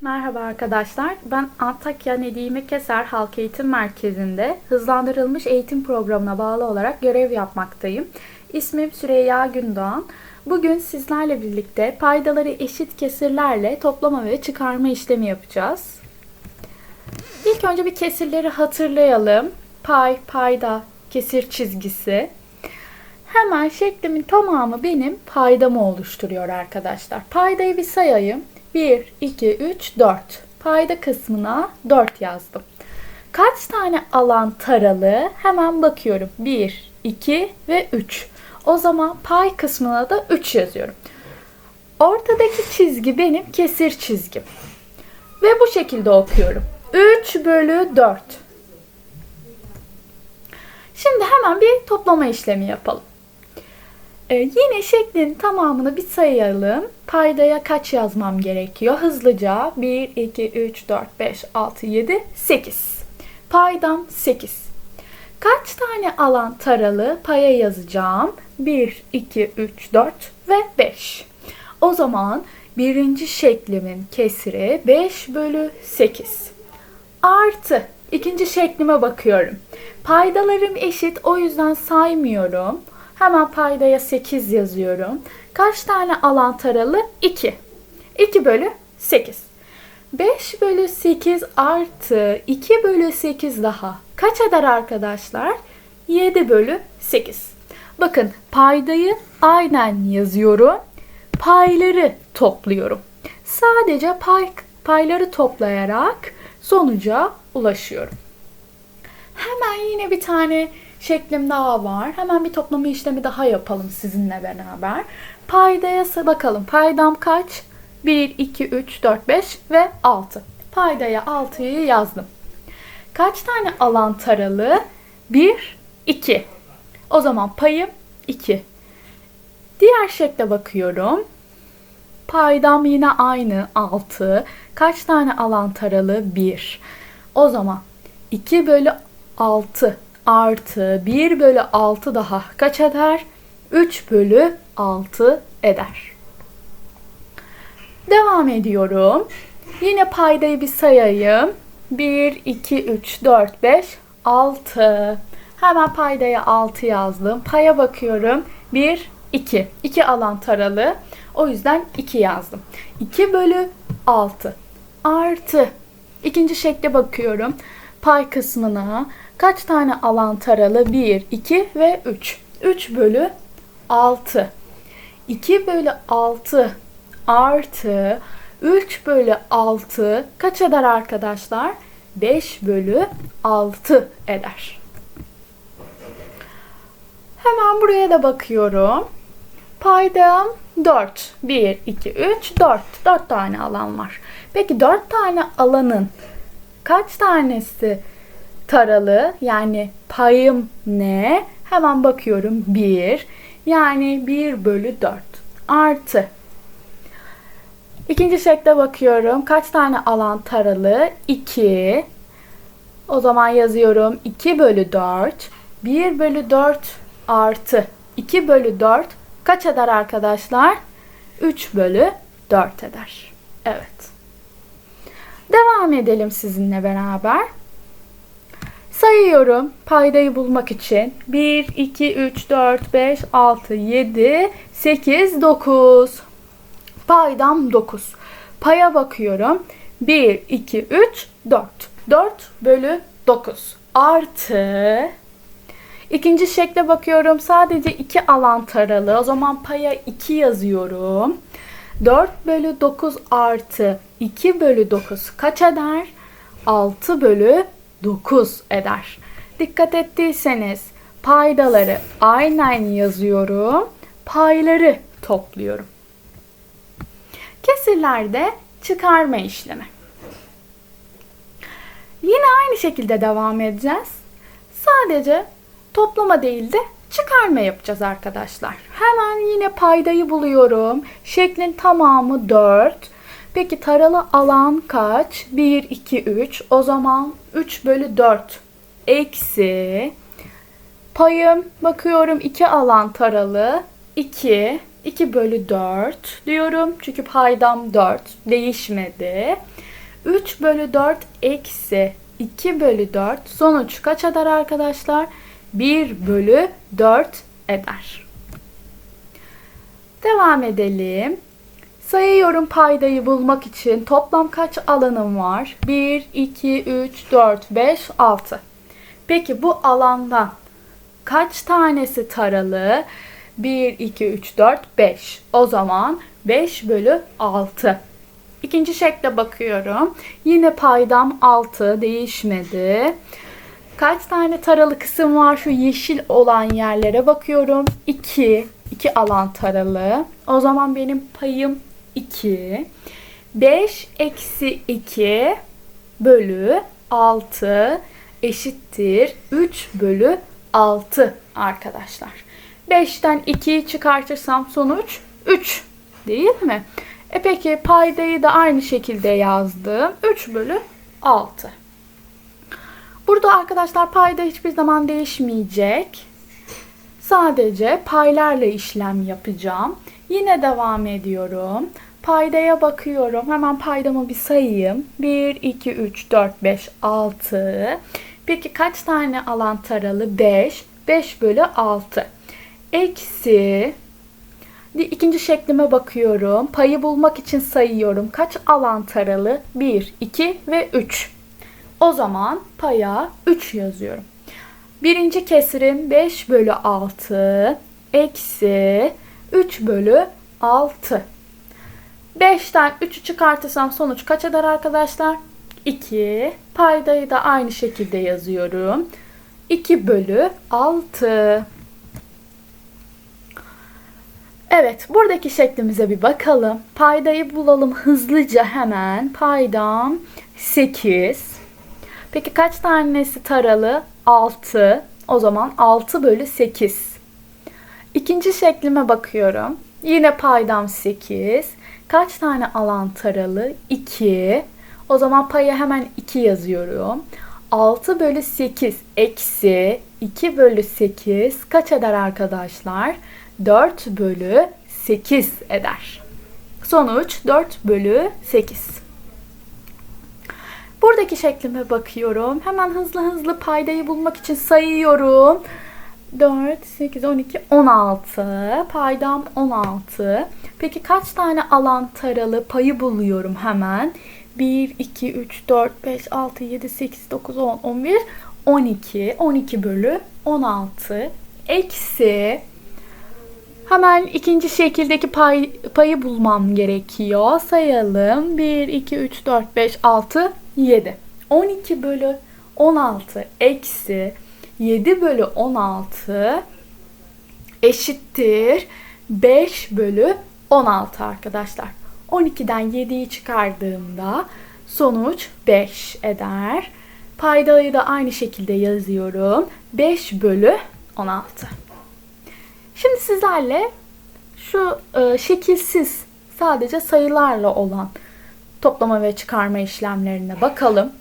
Merhaba arkadaşlar. Ben Antakya Nedime Keser Halk Eğitim Merkezi'nde hızlandırılmış eğitim programına bağlı olarak görev yapmaktayım. İsmim Süreyya Gündoğan. Bugün sizlerle birlikte paydaları eşit kesirlerle toplama ve çıkarma işlemi yapacağız. İlk önce bir kesirleri hatırlayalım. Pay, payda, kesir çizgisi. Hemen şeklimin tamamı benim paydamı oluşturuyor arkadaşlar. Paydayı bir sayayım. 1, 2, 3, 4. Payda kısmına 4 yazdım. Kaç tane alan taralı? Hemen bakıyorum. 1, 2 ve 3. O zaman pay kısmına da 3 yazıyorum. Ortadaki çizgi benim kesir çizgim. Ve bu şekilde okuyorum. 3 bölü 4. Şimdi hemen bir toplama işlemi yapalım. Ee, yine şeklin tamamını bir sayalım. Paydaya kaç yazmam gerekiyor? Hızlıca 1, 2, 3, 4, 5, 6, 7, 8. Paydam 8. Kaç tane alan taralı paya yazacağım? 1, 2, 3, 4 ve 5. O zaman birinci şeklimin kesiri 5 bölü 8. Artı ikinci şeklime bakıyorum. Paydalarım eşit o yüzden saymıyorum. Hemen paydaya 8 yazıyorum. Kaç tane alan taralı? 2. 2 bölü 8. 5 bölü 8 artı 2 bölü 8 daha. Kaç eder arkadaşlar? 7 bölü 8. Bakın paydayı aynen yazıyorum. Payları topluyorum. Sadece pay, payları toplayarak sonuca ulaşıyorum. Hemen yine bir tane şeklim daha var. Hemen bir toplama işlemi daha yapalım sizinle beraber. Paydaya bakalım. Paydam kaç? 1, 2, 3, 4, 5 ve 6. Paydaya 6'yı yazdım. Kaç tane alan taralı? 1, 2. O zaman payım 2. Diğer şekle bakıyorum. Paydam yine aynı 6. Kaç tane alan taralı? 1. O zaman 2 bölü 6 artı 1 bölü 6 daha kaç eder? 3 bölü 6 eder. Devam ediyorum. Yine paydayı bir sayayım. 1, 2, 3, 4, 5, 6. Hemen paydaya 6 yazdım. Paya bakıyorum. 1, 2. 2 alan taralı. O yüzden 2 yazdım. 2 bölü 6 artı. İkinci şekle bakıyorum. Pay kısmına kaç tane alan taralı? 1, 2 ve 3. 3 bölü 6. 2 bölü 6 artı 3 bölü 6 kaç eder arkadaşlar? 5 bölü 6 eder. Hemen buraya da bakıyorum. Paydam 4. 1, 2, 3, 4. 4 tane alan var. Peki 4 tane alanın kaç tanesi taralı? Yani payım ne? Hemen bakıyorum. 1. Yani 1 bölü 4. Artı. İkinci şekle bakıyorum. Kaç tane alan taralı? 2. O zaman yazıyorum 2 bölü 4. 1 bölü 4 artı 2 bölü 4 kaç eder arkadaşlar? 3 bölü 4 eder. Evet. Devam edelim sizinle beraber. Sayıyorum paydayı bulmak için. 1, 2, 3, 4, 5, 6, 7, 8, 9. Paydam 9. Paya bakıyorum. 1, 2, 3, 4. 4 bölü 9 artı İkinci şekle bakıyorum. Sadece 2 alan taralı. O zaman paya 2 yazıyorum. 4 bölü 9 artı 2 bölü 9 kaç eder? 6 bölü 9 eder. Dikkat ettiyseniz paydaları aynen yazıyorum. Payları topluyorum. Kesirlerde çıkarma işlemi. Yine aynı şekilde devam edeceğiz. Sadece toplama değil de çıkarma yapacağız arkadaşlar. Hemen yine paydayı buluyorum. Şeklin tamamı 4. Peki taralı alan kaç? 1, 2, 3. O zaman 3 bölü 4 eksi payım bakıyorum 2 alan taralı 2. 2 bölü 4 diyorum. Çünkü paydam 4 değişmedi. 3 bölü 4 eksi 2 bölü 4 sonuç kaç eder arkadaşlar? 1 bölü 4 eder. Devam edelim. Sayıyorum paydayı bulmak için toplam kaç alanım var? 1, 2, 3, 4, 5, 6. Peki bu alandan kaç tanesi taralı? 1, 2, 3, 4, 5. O zaman 5 bölü 6. İkinci şekle bakıyorum. Yine paydam 6 değişmedi. Kaç tane taralı kısım var şu yeşil olan yerlere bakıyorum. 2. 2 alan taralı. O zaman benim payım 2. 5 eksi 2 bölü 6 eşittir 3 bölü 6 arkadaşlar. 5'ten 2'yi çıkartırsam sonuç 3 değil mi? E peki paydayı da aynı şekilde yazdım. 3 bölü 6. Burada arkadaşlar payda hiçbir zaman değişmeyecek. Sadece paylarla işlem yapacağım. Yine devam ediyorum. Paydaya bakıyorum. Hemen paydamı bir sayayım. 1, 2, 3, 4, 5, 6. Peki kaç tane alan taralı? 5. 5 bölü 6. Eksi İkinci şeklime bakıyorum. Payı bulmak için sayıyorum. Kaç alan taralı? 1, 2 ve 3. O zaman paya 3 yazıyorum. Birinci kesirim 5 bölü 6 eksi 3 bölü 6. 5'ten 3'ü çıkartırsam sonuç kaç eder arkadaşlar? 2. Paydayı da aynı şekilde yazıyorum. 2 bölü 6. Evet, buradaki şeklimize bir bakalım. Paydayı bulalım hızlıca hemen. Paydam 8. Peki kaç tanesi taralı? 6. O zaman 6 bölü 8. İkinci şeklime bakıyorum. Yine paydam 8. Kaç tane alan taralı? 2. O zaman paya hemen 2 yazıyorum. 6 bölü 8 eksi 2 bölü 8 kaç eder arkadaşlar? 4 bölü 8 eder. Sonuç 4 bölü 8. Buradaki şeklime bakıyorum. Hemen hızlı hızlı paydayı bulmak için sayıyorum. 4, 8, 12, 16. Paydam 16. Peki kaç tane alan taralı payı buluyorum hemen? 1, 2, 3, 4, 5, 6, 7, 8, 9, 10, 11, 12. 12 bölü 16. Eksi Hemen ikinci şekildeki pay, payı bulmam gerekiyor. Sayalım. 1, 2, 3, 4, 5, 6, 7. 12 bölü 16 eksi 7 bölü 16 eşittir 5 bölü 16 arkadaşlar. 12'den 7'yi çıkardığımda sonuç 5 eder. Paydayı da aynı şekilde yazıyorum. 5 bölü 16. Şimdi sizlerle şu e, şekilsiz sadece sayılarla olan toplama ve çıkarma işlemlerine bakalım.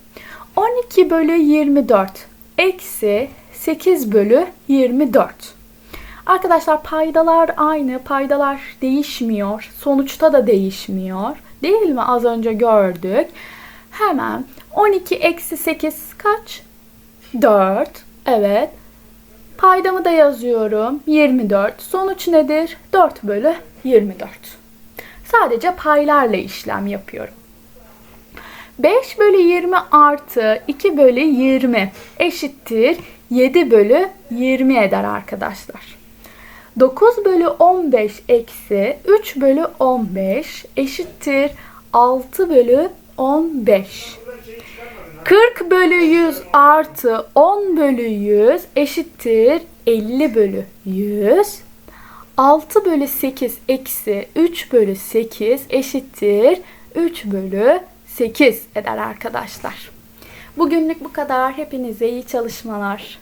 12 bölü 24 eksi 8 bölü 24. Arkadaşlar paydalar aynı. Paydalar değişmiyor. Sonuçta da değişmiyor. Değil mi? Az önce gördük. Hemen 12 eksi 8 kaç? 4. Evet. Paydamı da yazıyorum. 24. Sonuç nedir? 4 bölü 24. Sadece paylarla işlem yapıyorum. 5 bölü 20 artı 2 bölü 20 eşittir 7 bölü 20 eder arkadaşlar. 9 bölü 15 eksi 3 bölü 15 eşittir 6 bölü 15. 40 bölü 100 artı 10 bölü 100 eşittir 50 bölü 100. 6 bölü 8 eksi 3 bölü 8 eşittir 3 bölü 8 eder arkadaşlar. Bugünlük bu kadar. Hepinize iyi çalışmalar.